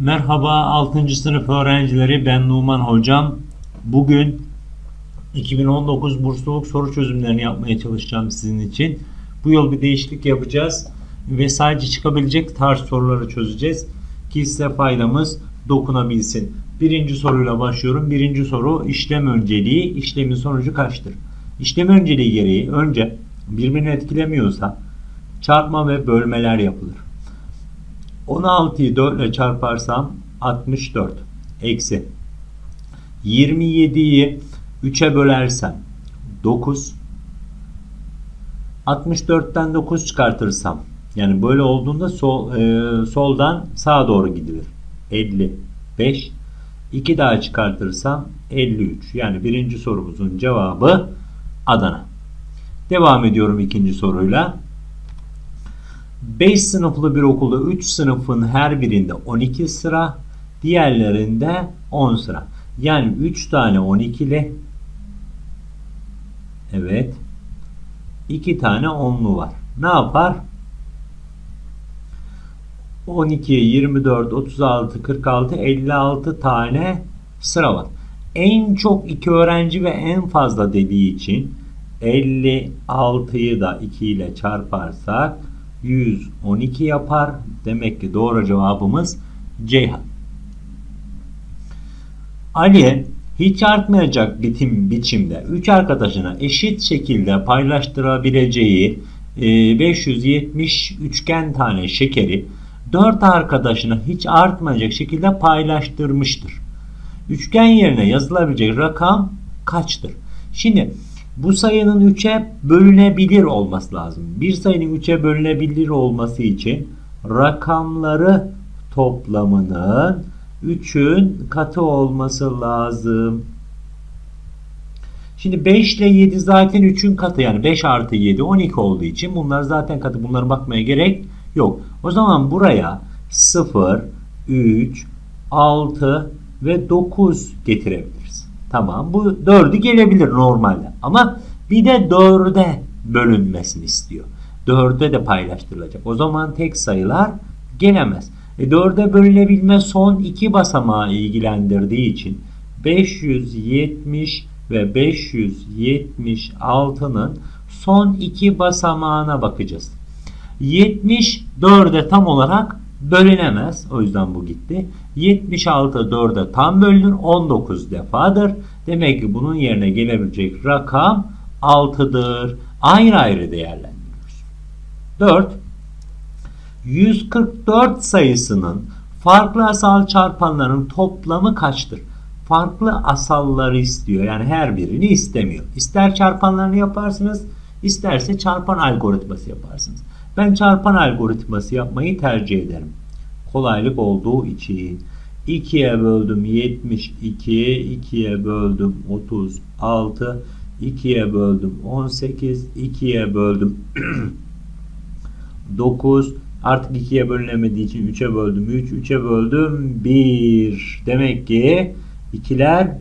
Merhaba 6. sınıf öğrencileri ben Numan hocam. Bugün 2019 bursluluk soru çözümlerini yapmaya çalışacağım sizin için. Bu yıl bir değişiklik yapacağız ve sadece çıkabilecek tarz soruları çözeceğiz ki size faydamız dokunabilsin. Birinci soruyla başlıyorum. Birinci soru işlem önceliği, işlemin sonucu kaçtır? İşlem önceliği gereği önce birbirini etkilemiyorsa çarpma ve bölmeler yapılır. 16'yı 4 ile çarparsam 64 eksi 27'yi 3'e bölersem 9 64'ten 9 çıkartırsam yani böyle olduğunda sol, e, soldan sağa doğru gidilir. 55 2 daha çıkartırsam 53 yani birinci sorumuzun cevabı Adana. Devam ediyorum ikinci soruyla. 5 sınıflı bir okulda 3 sınıfın her birinde 12 sıra, diğerlerinde 10 sıra. Yani 3 tane 12'li Evet. 2 tane 10'lu var. Ne yapar? 12, 24, 36, 46, 56 tane sıra var. En çok 2 öğrenci ve en fazla dediği için 56'yı da 2 ile çarparsak 112 yapar. Demek ki doğru cevabımız Ceyhan. Ali hiç artmayacak bitim biçimde 3 arkadaşına eşit şekilde paylaştırabileceği 570 üçgen tane şekeri 4 arkadaşına hiç artmayacak şekilde paylaştırmıştır. Üçgen yerine yazılabilecek rakam kaçtır? Şimdi bu sayının 3'e bölünebilir olması lazım. Bir sayının 3'e bölünebilir olması için rakamları toplamının 3'ün katı olması lazım. Şimdi 5 ile 7 zaten 3'ün katı yani 5 artı 7 12 olduğu için bunlar zaten katı. Bunlara bakmaya gerek yok. O zaman buraya 0, 3, 6 ve 9 getirebiliriz. Tamam bu 4'ü gelebilir normalde ama bir de 4'e bölünmesini istiyor. 4'e de paylaştırılacak. O zaman tek sayılar gelemez. E 4'e bölünebilme son iki basamağı ilgilendirdiği için 570 ve 576'nın son iki basamağına bakacağız. 70 4'e tam olarak bölünemez. O yüzden bu gitti. 76 4'e tam bölünür. 19 defadır. Demek ki bunun yerine gelebilecek rakam 6'dır. Ayrı ayrı değerlendiriyoruz. 4. 144 sayısının farklı asal çarpanların toplamı kaçtır? Farklı asalları istiyor. Yani her birini istemiyor. İster çarpanlarını yaparsınız, isterse çarpan algoritması yaparsınız. Ben çarpan algoritması yapmayı tercih ederim. Kolaylık olduğu için. 2'ye böldüm 72, 2'ye böldüm 36, 2'ye böldüm 18, 2'ye böldüm 9, artık 2'ye bölünemediği için 3'e böldüm 3, 3'e böldüm 1. Demek ki ikiler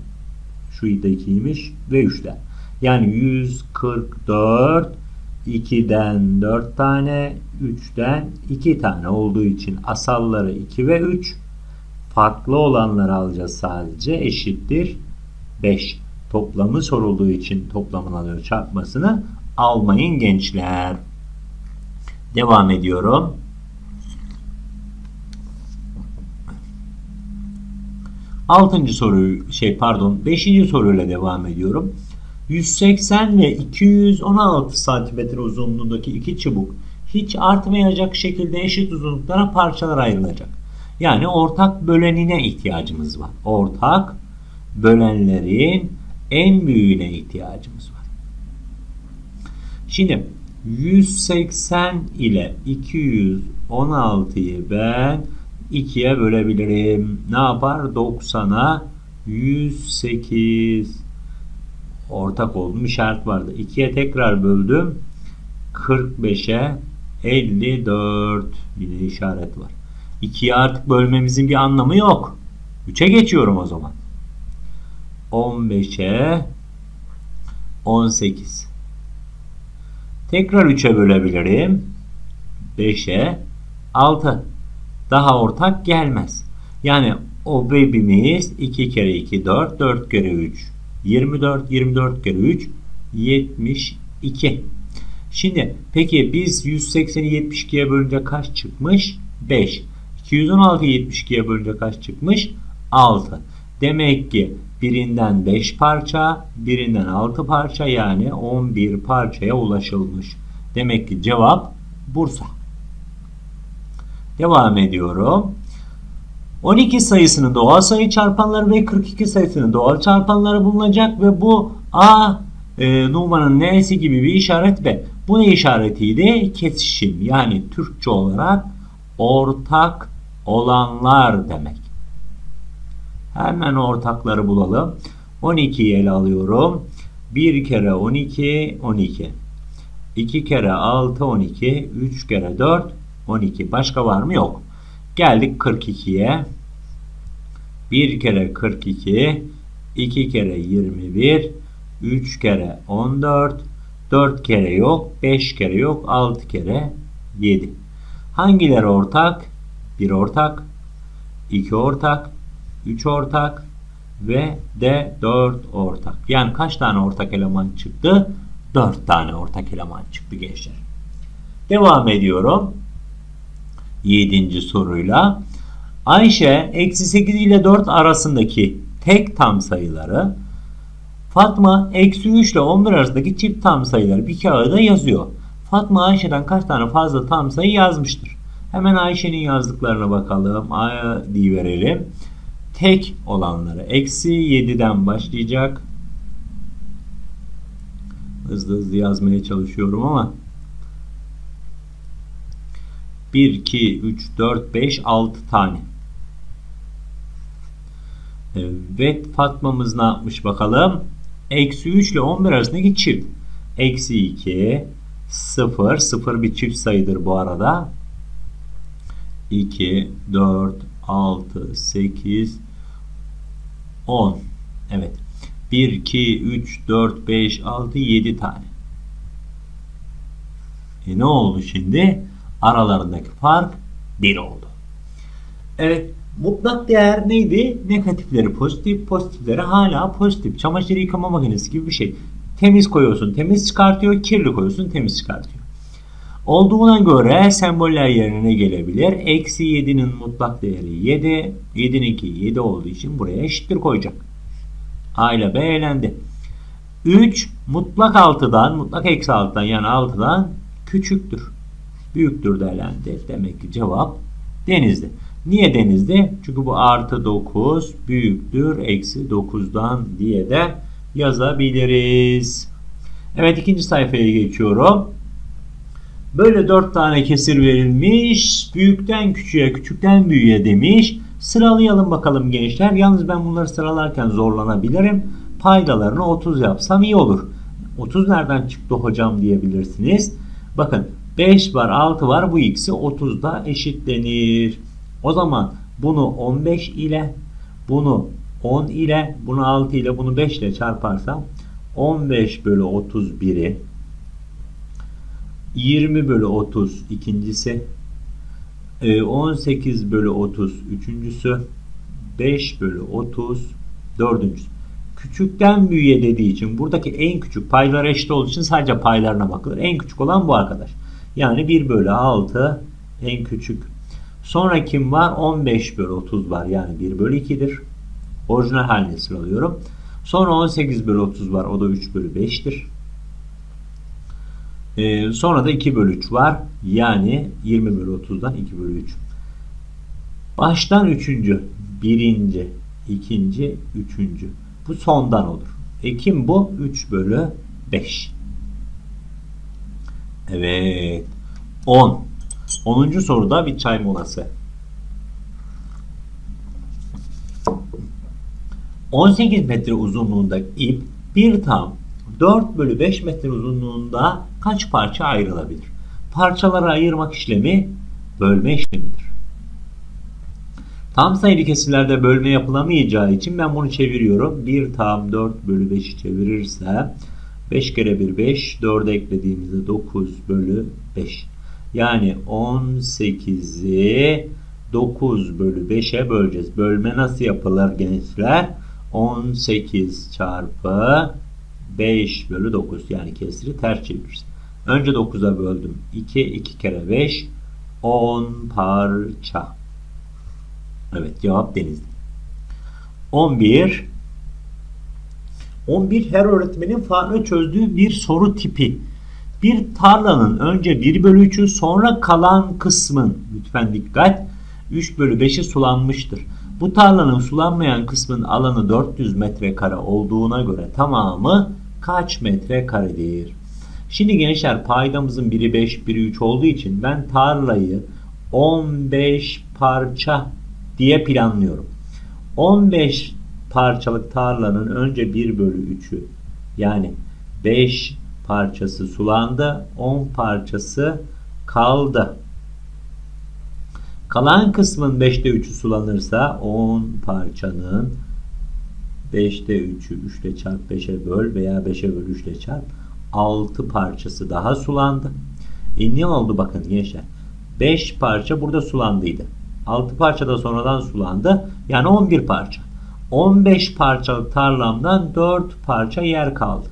şu da 2'ymiş ve 3'ler. Yani 144 2'den 4 tane, 3'ten 2 tane olduğu için asalları 2 ve 3. Farklı olanları alacağız sadece. Eşittir 5. Toplamı sorulduğu için toplamını alıyor çarpmasını almayın gençler. Devam ediyorum. Altıncı soruyu şey pardon beşinci soruyla devam ediyorum. 180 ve 216 cm uzunluğundaki iki çubuk hiç artmayacak şekilde eşit uzunluklara parçalar ayrılacak. Yani ortak bölenine ihtiyacımız var. Ortak bölenlerin en büyüğüne ihtiyacımız var. Şimdi 180 ile 216'yı ben 2'ye bölebilirim. Ne yapar? 90'a 108 ortak olduğum işaret vardı. 2'ye tekrar böldüm. 45'e 54 yine işaret var. 2'ye artık bölmemizin bir anlamı yok. 3'e geçiyorum o zaman. 15'e 18 Tekrar 3'e bölebilirim. 5'e 6 Daha ortak gelmez. Yani o baby'miz 2 kere 2 4, 4 kere 3 24, 24 kere 3 72. Şimdi peki biz 180'i 72'ye bölünce kaç çıkmış? 5. 216'yı 72'ye bölünce kaç çıkmış? 6. Demek ki birinden 5 parça, birinden 6 parça yani 11 parçaya ulaşılmış. Demek ki cevap Bursa. Devam ediyorum. 12 sayısının doğal sayı çarpanları ve 42 sayısının doğal çarpanları bulunacak ve bu A e, Numan'ın N'si gibi bir işaret ve bu ne işaretiydi? Kesişim yani Türkçe olarak ortak olanlar demek. Hemen ortakları bulalım. 12'yi ele alıyorum. 1 kere 12 12. 2 kere 6 12. 3 kere 4 12. Başka var mı? Yok. Geldik 42'ye. 1 kere 42. 2 kere 21. 3 kere 14. 4 kere yok. 5 kere yok. 6 kere 7. Hangileri ortak? 1 ortak. 2 ortak. 3 ortak. Ve de 4 ortak. Yani kaç tane ortak eleman çıktı? 4 tane ortak eleman çıktı gençler. Devam ediyorum. 7. soruyla. Ayşe eksi 8 ile 4 arasındaki tek tam sayıları Fatma eksi 3 ile 11 arasındaki çift tam sayıları bir kağıda yazıyor. Fatma Ayşe'den kaç tane fazla tam sayı yazmıştır? Hemen Ayşe'nin yazdıklarına bakalım. A'ya verelim. Tek olanları eksi 7'den başlayacak. Hızlı hızlı yazmaya çalışıyorum ama 1, 2, 3, 4, 5, 6 tane. Evet Fatma'mız ne yapmış bakalım. Eksi 3 ile 11 arasındaki çift. Eksi 2, 0, 0 bir çift sayıdır bu arada. 2, 4, 6, 8, 10. Evet. 1, 2, 3, 4, 5, 6, 7 tane. E ne oldu şimdi? Aralarındaki fark 1 oldu. Evet. Mutlak değer neydi? Negatifleri pozitif, pozitifleri hala pozitif. Çamaşır yıkama makinesi gibi bir şey. Temiz koyuyorsun, temiz çıkartıyor. Kirli koyuyorsun, temiz çıkartıyor. Olduğuna göre semboller yerine ne gelebilir? Eksi 7'nin mutlak değeri 7. 7'ninki 7 olduğu için buraya eşittir koyacak. A ile B elendi. 3 mutlak 6'dan, mutlak eksi 6'dan yani 6'dan küçüktür. Büyüktür de elendi. Demek ki cevap denizli. Niye denizde? Çünkü bu artı 9 büyüktür eksi 9'dan diye de yazabiliriz. Evet ikinci sayfaya geçiyorum. Böyle 4 tane kesir verilmiş. Büyükten küçüğe, küçükten büyüğe demiş. Sıralayalım bakalım gençler. Yalnız ben bunları sıralarken zorlanabilirim. Paydalarını 30 yapsam iyi olur. 30 nereden çıktı hocam diyebilirsiniz. Bakın 5 var 6 var bu ikisi 30'da eşitlenir. O zaman bunu 15 ile bunu 10 ile bunu 6 ile bunu 5 ile çarparsam 15 bölü 31'i 20 bölü 30 ikincisi 18 e, bölü 30 üçüncüsü 5 bölü 30 dördüncüsü. Küçükten büyüğe dediği için buradaki en küçük paylar eşit olduğu için sadece paylarına bakılır. En küçük olan bu arkadaş. Yani 1 bölü 6 en küçük Sonra kim var? 15 bölü 30 var. Yani 1 bölü 2'dir. Orijinal haline sıralıyorum. Sonra 18 bölü 30 var. O da 3 bölü 5'tir. Ee, sonra da 2 bölü 3 var. Yani 20 bölü 30'dan 2 bölü 3. Baştan 3. Birinci, ikinci, üçüncü. Bu sondan olur. E kim bu? 3 bölü 5. Evet. 10. 10. soruda bir çay molası. 18 metre uzunluğunda ip bir tam 4 bölü 5 metre uzunluğunda kaç parça ayrılabilir? Parçalara ayırmak işlemi bölme işlemidir. Tam sayılı kesirlerde bölme yapılamayacağı için ben bunu çeviriyorum. 1 tam 4 bölü 5'i çevirirse 5 kere 1 5 4'e eklediğimizde 9 bölü 5. Yani 18'i 9 bölü 5'e böleceğiz. Bölme nasıl yapılır gençler? 18 çarpı 5 bölü 9 yani kesiri ters çeviririz. Önce 9'a böldüm. 2, 2 kere 5 10 parça. Evet cevap denizli. 11 11 her öğretmenin farklı çözdüğü bir soru tipi. Bir tarlanın önce 1 bölü 3'ü sonra kalan kısmın lütfen dikkat 3 bölü 5'i sulanmıştır. Bu tarlanın sulanmayan kısmın alanı 400 metrekare olduğuna göre tamamı kaç metrekaredir? Şimdi gençler paydamızın biri 5, biri 3 olduğu için ben tarlayı 15 parça diye planlıyorum. 15 parçalık tarlanın önce 1 bölü 3'ü yani 5 parçası sulandı. 10 parçası kaldı. Kalan kısmın 5'te 3'ü sulanırsa 10 parçanın 5'te 3'ü 3 ile çarp 5'e böl veya 5'e böl 3 ile çarp 6 parçası daha sulandı. E ne oldu bakın gençler. 5 parça burada sulandıydı. 6 parça da sonradan sulandı. Yani 11 parça. 15 parçalık tarlamdan 4 parça yer kaldı.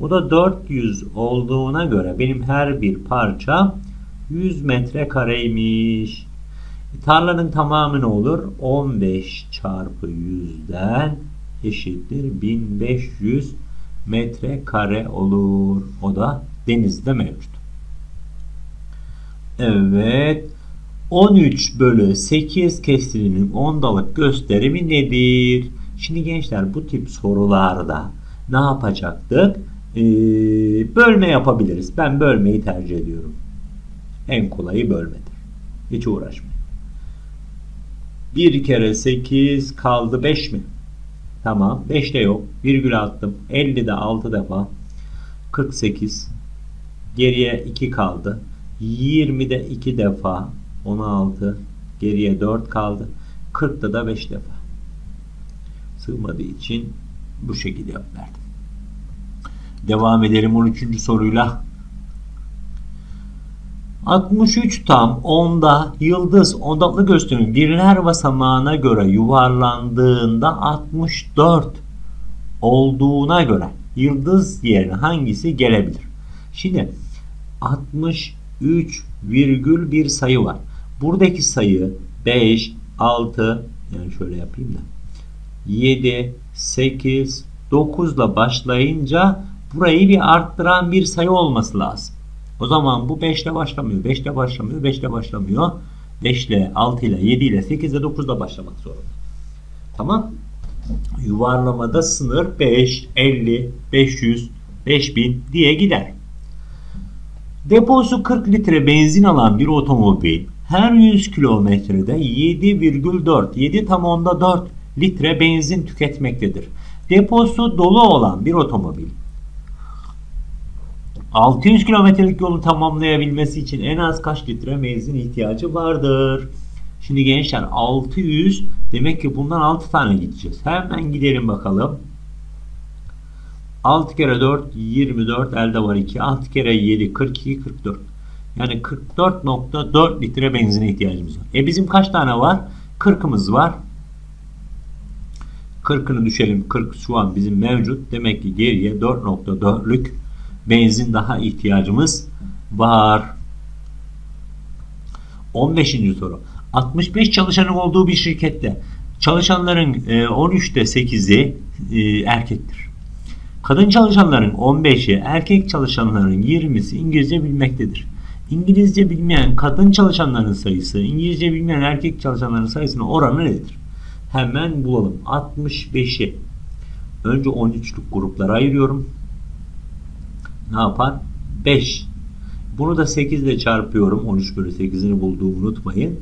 Bu da 400 olduğuna göre benim her bir parça 100 metrekareymiş. Tarlanın tamamı ne olur? 15 çarpı 100'den eşittir 1500 metrekare olur. O da denizde mevcut. Evet. 13 bölü 8 kesirinin ondalık gösterimi nedir? Şimdi gençler bu tip sorularda ne yapacaktık? Ee, bölme yapabiliriz. Ben bölmeyi tercih ediyorum. En kolayı bölmedir. Hiç uğraşmayın. 1 kere 8 kaldı 5 mi? Tamam. 5 de yok. Virgül attım. 50 de 6 defa. 48. Geriye 2 kaldı. 20 de 2 defa. 16. Geriye 4 kaldı. 40'da da 5 defa. Sığmadığı için bu şekilde yap verdim. Devam edelim 13. soruyla. 63 tam onda yıldız odaklı gösterimi birler basamağına göre yuvarlandığında 64 olduğuna göre yıldız yerine hangisi gelebilir? Şimdi 63 virgül bir sayı var. Buradaki sayı 5, 6 yani şöyle yapayım da 7, 8, 9 ile başlayınca burayı bir arttıran bir sayı olması lazım. O zaman bu 5 ile başlamıyor, 5 ile başlamıyor, 5 ile başlamıyor. 5 ile, 6 ile, 7 ile, 8 ile, 9 ile başlamak zorunda. Tamam. Yuvarlamada sınır 5, 50, 500, 5000 diye gider. Deposu 40 litre benzin alan bir otomobil her 100 kilometrede 7,4 7 tam onda 4 litre benzin tüketmektedir. Deposu dolu olan bir otomobil 600 kilometrelik yolu tamamlayabilmesi için en az kaç litre benzin ihtiyacı vardır? Şimdi gençler 600 demek ki bundan 6 tane gideceğiz. Hemen gidelim bakalım. 6 kere 4 24 elde var 2. 6 kere 7 42 44. Yani 44.4 litre benzine ihtiyacımız var. E bizim kaç tane var? 40'ımız var. 40'ını düşelim. 40 şu an bizim mevcut. Demek ki geriye 4.4'lük benzin daha ihtiyacımız var. 15. soru. 65 çalışanın olduğu bir şirkette çalışanların 13'te 8'i e, erkektir. Kadın çalışanların 15'i, erkek çalışanların 20'si İngilizce bilmektedir. İngilizce bilmeyen kadın çalışanların sayısı, İngilizce bilmeyen erkek çalışanların sayısının oranı nedir? Hemen bulalım. 65'i önce 13'lük gruplara ayırıyorum. Ne yapar? 5. Bunu da 8 ile çarpıyorum. 13 bölü 8'ini bulduğumu unutmayın.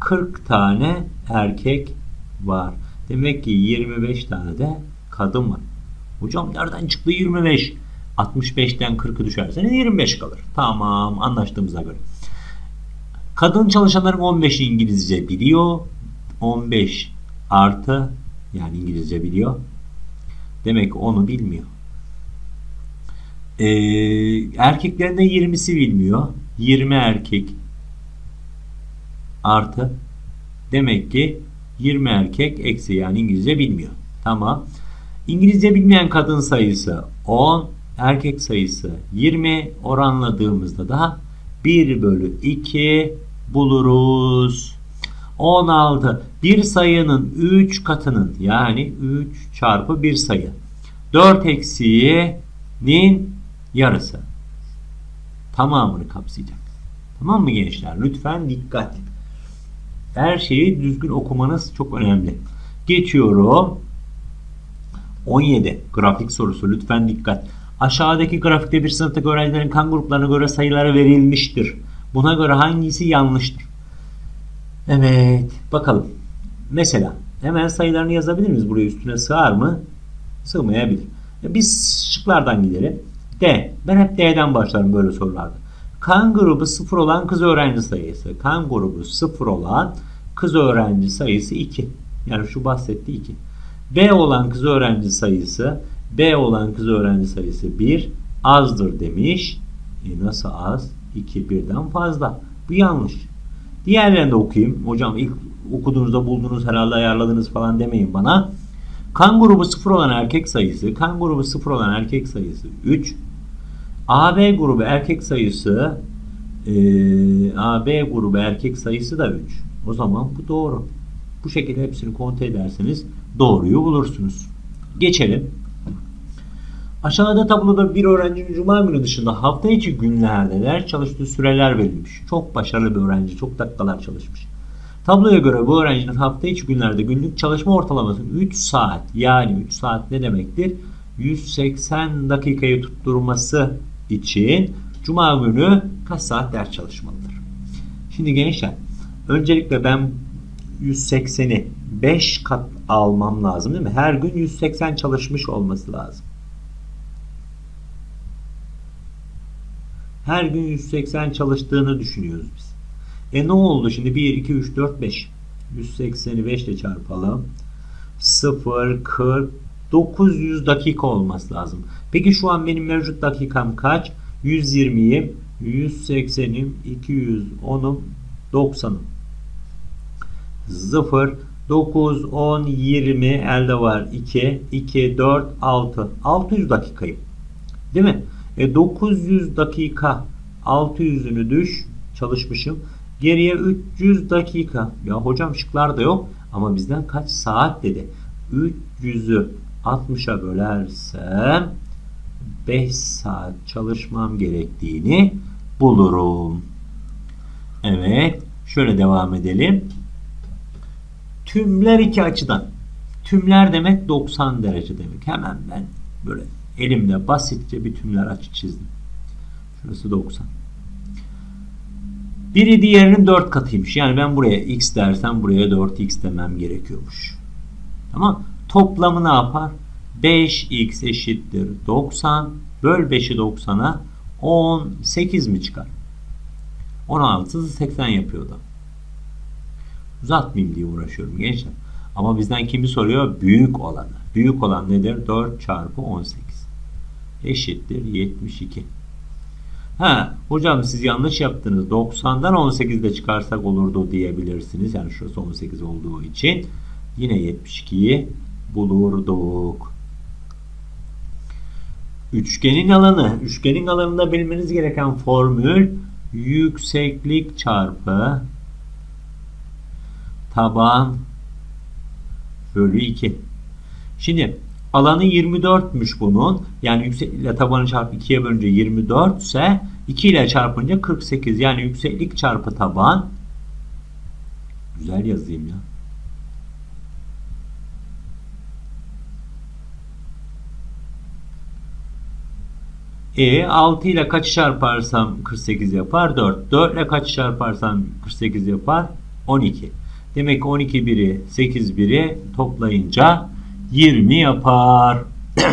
40 tane erkek var. Demek ki 25 tane de kadın var. Hocam nereden çıktı 25? 65'ten 40'ı düşerseniz 25 kalır. Tamam anlaştığımıza göre. Kadın çalışanların 15'i İngilizce biliyor. 15 artı yani İngilizce biliyor. Demek onu bilmiyor. Ee, erkeklerin de 20'si bilmiyor. 20 erkek artı Demek ki 20 erkek eksi yani İngilizce bilmiyor. Tamam. İngilizce bilmeyen kadın sayısı 10, erkek sayısı 20 oranladığımızda da 1 bölü 2 buluruz. 16. Bir sayının 3 katının yani 3 çarpı bir sayı. 4 eksiğinin yarısı. Tamamını kapsayacak. Tamam mı gençler? Lütfen dikkat. Her şeyi düzgün okumanız çok önemli. Geçiyorum. 17. Grafik sorusu. Lütfen dikkat. Aşağıdaki grafikte bir sınıftaki öğrencilerin kan gruplarına göre sayıları verilmiştir. Buna göre hangisi yanlıştır? Evet. Bakalım. Mesela hemen sayılarını yazabilir miyiz? Buraya üstüne sığar mı? Sığmayabilir. E, Biz şıklardan gidelim. D. Ben hep D'den başlarım böyle sorularda. Kan grubu 0 olan kız öğrenci sayısı. Kan grubu 0 olan kız öğrenci sayısı 2. Yani şu bahsettiği 2. B olan kız öğrenci sayısı B olan kız öğrenci sayısı 1 azdır demiş. E nasıl az? 2 birden fazla. Bu yanlış. Diğerlerini de okuyayım. Hocam ilk okuduğunuzda buldunuz herhalde ayarladınız falan demeyin bana. Kan grubu 0 olan erkek sayısı, kan grubu 0 olan erkek sayısı 3. AB grubu erkek sayısı e, AB grubu erkek sayısı da 3. O zaman bu doğru. Bu şekilde hepsini kontrol ederseniz doğruyu bulursunuz. Geçelim. Aşağıda tabloda bir öğrencinin cuma günü dışında hafta içi günlerde ders çalıştığı süreler verilmiş. Çok başarılı bir öğrenci, çok dakikalar çalışmış. Tabloya göre bu öğrencinin hafta içi günlerde günlük çalışma ortalaması 3 saat. Yani 3 saat ne demektir? 180 dakikayı tutturması için cuma günü kaç saat ders çalışmalıdır? Şimdi gençler öncelikle ben 180'i 5 kat almam lazım değil mi? Her gün 180 çalışmış olması lazım. Her gün 180 çalıştığını düşünüyoruz biz. E ne oldu şimdi? 1, 2, 3, 4, 5. 180'i 5 ile çarpalım. 0, 40, 900 dakika olması lazım. Peki şu an benim mevcut dakikam kaç? 120'yim, 180'im, 210'um, 90'ım. 0, 9, 10, 20 elde var 2, 2, 4, 6. 600 dakikayım. Değil mi? E 900 dakika 600'ünü düş çalışmışım. Geriye 300 dakika. Ya hocam şıklarda yok ama bizden kaç saat dedi. 300'ü 60'a bölersem 5 saat çalışmam gerektiğini bulurum. Evet. Şöyle devam edelim. Tümler iki açıdan. Tümler demek 90 derece demek. Hemen ben böyle elimle basitçe bir tümler açı çizdim. Şurası 90. Biri diğerinin 4 katıymış. Yani ben buraya x dersem buraya 4x demem gerekiyormuş. Tamam. Toplamı ne yapar? 5x eşittir 90. Böl 5'i 90'a 18 mi çıkar? 16 80 yapıyordu. Uzatmayayım diye uğraşıyorum gençler. Ama bizden kimi soruyor? Büyük olanı. Büyük olan nedir? 4 çarpı 18 eşittir 72. Ha, hocam siz yanlış yaptınız. 90'dan 18'de çıkarsak olurdu diyebilirsiniz. Yani şurası 18 olduğu için. Yine 72'yi bulurduk. Üçgenin alanı. Üçgenin alanında bilmeniz gereken formül yükseklik çarpı taban bölü 2. Şimdi alanı 24'müş bunun. Yani yükseklikle tabanı çarpı 2'ye bölünce 24 ise 2 ile çarpınca 48. Yani yükseklik çarpı taban güzel yazayım ya. E 6 ile kaç çarparsam 48 yapar? 4. 4 ile kaç çarparsam 48 yapar? 12. Demek ki 12 biri 8 biri toplayınca 20 yapar.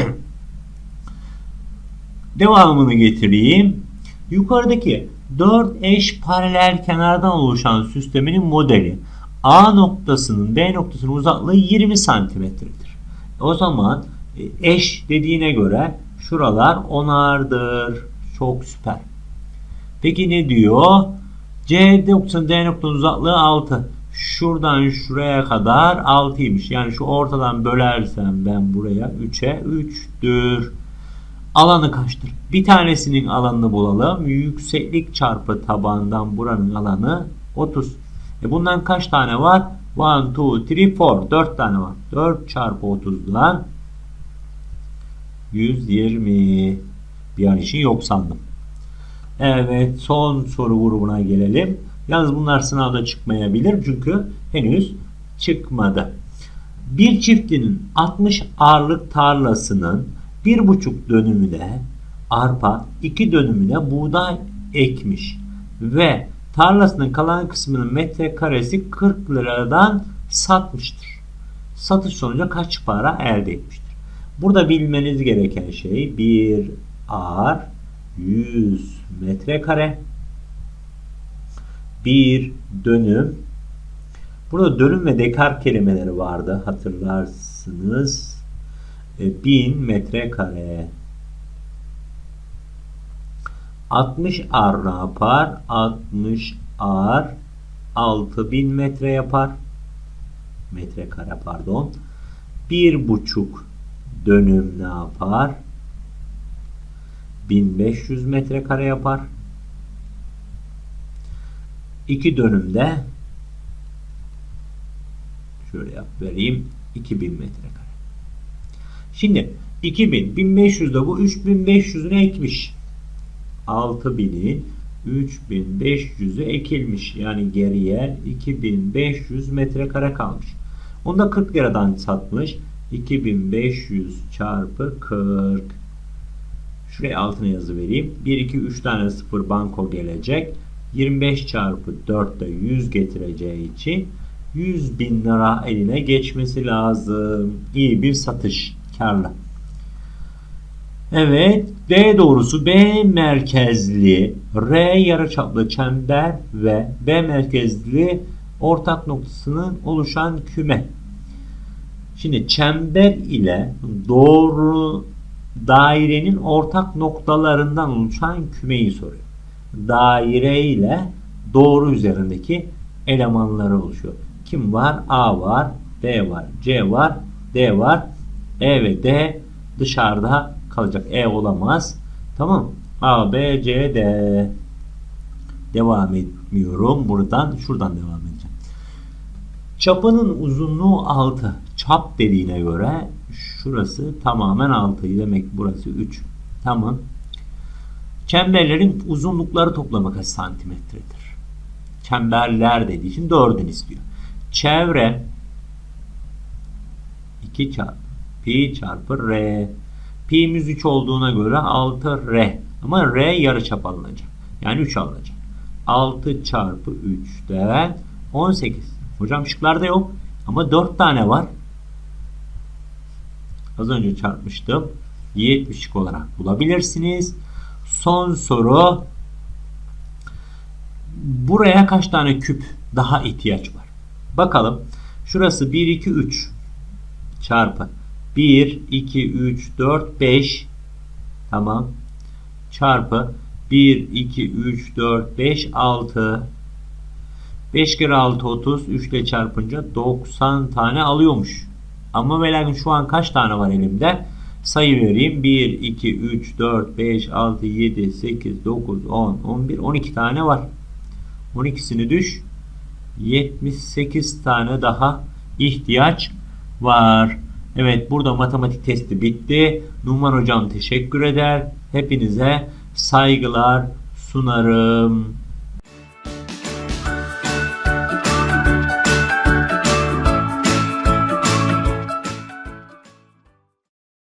Devamını getireyim. Yukarıdaki 4 eş paralel kenardan oluşan süslemenin modeli A noktasının B noktasının uzaklığı 20 santimetredir. O zaman e, eş dediğine göre şuralar onardır. Çok süper. Peki ne diyor? C noktasının D noktasının uzaklığı 6. Şuradan şuraya kadar 6'ymış. Yani şu ortadan bölersem ben buraya 3'e 3'tür. Alanı kaçtır? Bir tanesinin alanını bulalım. Yükseklik çarpı tabandan buranın alanı 30. E bundan kaç tane var? 1, 2, 3, 4. 4 tane var. 4 çarpı 30'dan 120. Bir an için yok sandım. Evet son soru grubuna gelelim. Yalnız bunlar sınavda çıkmayabilir çünkü henüz çıkmadı. Bir çiftinin 60 ağırlık tarlasının 1,5 dönümüne arpa, 2 dönümüne buğday ekmiş ve tarlasının kalan kısmının metrekaresi 40 liradan satmıştır. Satış sonucu kaç para elde etmiştir? Burada bilmeniz gereken şey bir ar 100 metrekare bir dönüm. Burada dönüm ve dekar kelimeleri vardı hatırlarsınız. E, 1000 metrekare. 60 ar ne yapar? 60 ar 6000 metre yapar. Metrekare pardon. Bir buçuk dönüm ne yapar? 1500 metrekare yapar. 2 dönümde şöyle yap vereyim 2000 metrekare. Şimdi 2000 1500 de bu 3500'ünü ekmiş. 6000'in 3500'ü ekilmiş. Yani geriye 2500 metrekare kalmış. Onu da 40 liradan satmış. 2500 çarpı 40 Şuraya altına yazı vereyim. 1, 2, 3 tane 0 banko gelecek. 25 çarpı 4 de 100 getireceği için 100 bin lira eline geçmesi lazım. İyi bir satış. Karlı. Evet. D doğrusu B merkezli R yarıçaplı çember ve B merkezli ortak noktasının oluşan küme. Şimdi çember ile doğru dairenin ortak noktalarından oluşan kümeyi soruyor. Daire ile doğru üzerindeki elemanları oluşuyor. Kim var? A var, B var, C var, D var. E ve D dışarıda kalacak. E olamaz. Tamam. A, B, C, D. Devam etmiyorum. Buradan şuradan devam edeceğim. Çapının uzunluğu 6. Çap dediğine göre Şurası tamamen 6. Demek burası 3. Tamam. Çemberlerin uzunlukları toplamı kaç santimetredir? Çemberler dediği için 4'ünü istiyor. Çevre 2 çarpı pi çarpı r. Pi'miz 3 olduğuna göre 6 r. Ama r yarıçap alınacak. Yani 3 alınacak. 6 çarpı 3'ten 18. Hocam şıklarda yok. Ama 4 tane var. Az önce çarpmıştım. 70'lik olarak bulabilirsiniz. Son soru. Buraya kaç tane küp daha ihtiyaç var? Bakalım. Şurası 1, 2, 3 çarpı 1, 2, 3, 4, 5 tamam çarpı 1, 2, 3, 4, 5, 6 5 kere 6 30 3 ile çarpınca 90 tane alıyormuş. Ama ve şu an kaç tane var elimde? Sayı vereyim. 1, 2, 3, 4, 5, 6, 7, 8, 9, 10, 11, 12 tane var. 12'sini düş. 78 tane daha ihtiyaç var. Evet burada matematik testi bitti. Numan hocam teşekkür eder. Hepinize saygılar sunarım.